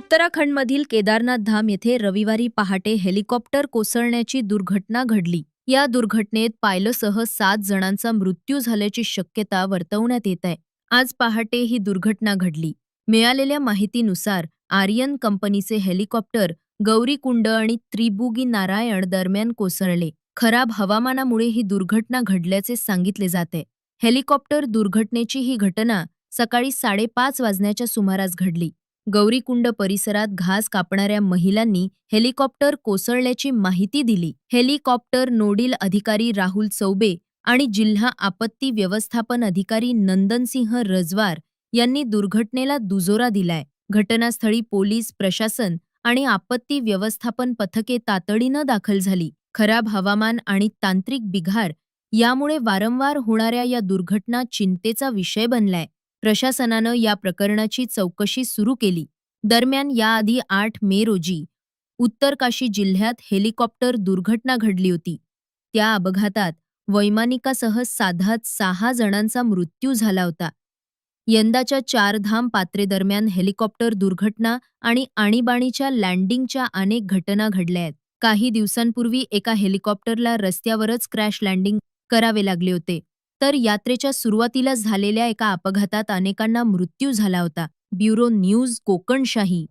उत्तराखंडमधील केदारनाथ धाम येथे रविवारी पहाटे हेलिकॉप्टर कोसळण्याची दुर्घटना घडली. या दुर्घटनेत पायलसह सात जणांचा मृत्यू झाल्याची शक्यता वर्तवण्यात येत आहे. आज पहाटे ही दुर्घटना घडली. मिळालेल्या माहितीनुसार आर्यन कंपनीचे हेलिकॉप्टर गौरीकुंड आणि त्रिबुगी नारायण दरम्यान कोसळले. खराब हवामानामुळे ही दुर्घटना घडल्याचे सांगितले जाते. हेलिकॉप्टर दुर्घटनेची ही घटना सकाळी साडेपाच वाजण्याच्या सुमारास घडली. गौरीकुंड परिसरात घास कापणाऱ्या महिलांनी हेलिकॉप्टर कोसळल्याची माहिती दिली. हेलिकॉप्टर नोडील अधिकारी राहुल चौबे आणि जिल्हा आपत्ती व्यवस्थापन अधिकारी नंदनसिंह रजवार यांनी दुर्घटनेला दुजोरा दिलाय. घटनास्थळी पोलीस प्रशासन आणि आपत्ती व्यवस्थापन पथके तातडीनं दाखल झाली. खराब हवामान आणि तांत्रिक बिघार यामुळे वारंवार होणाऱ्या या दुर्घटना चिंतेचा विषय बनलाय. प्रशासनानं या प्रकरणाची चौकशी सुरू केली. दरम्यान याआधी आठ मे रोजी उत्तरकाशी जिल्ह्यात हेलिकॉप्टर दुर्घटना घडली होती. त्या अपघातात वैमानिकासह साधात सहा जणांचा मृत्यू झाला होता. यंदाच्या चारधाम पात्रेदरम्यान हेलिकॉप्टर दुर्घटना आणि आणीबाणीच्या लँडिंगच्या अनेक घटना घडल्या आहेत. काही दिवसांपूर्वी एका हेलिकॉप्टरला रस्त्यावरच क्रॅश लँडिंग करावे लागले होते. तर यात्रेच्या सुरुवातीला झालेल्या एका अपघातात अनेकांना मृत्यू झाला होता. Bureau news Kokanshahi.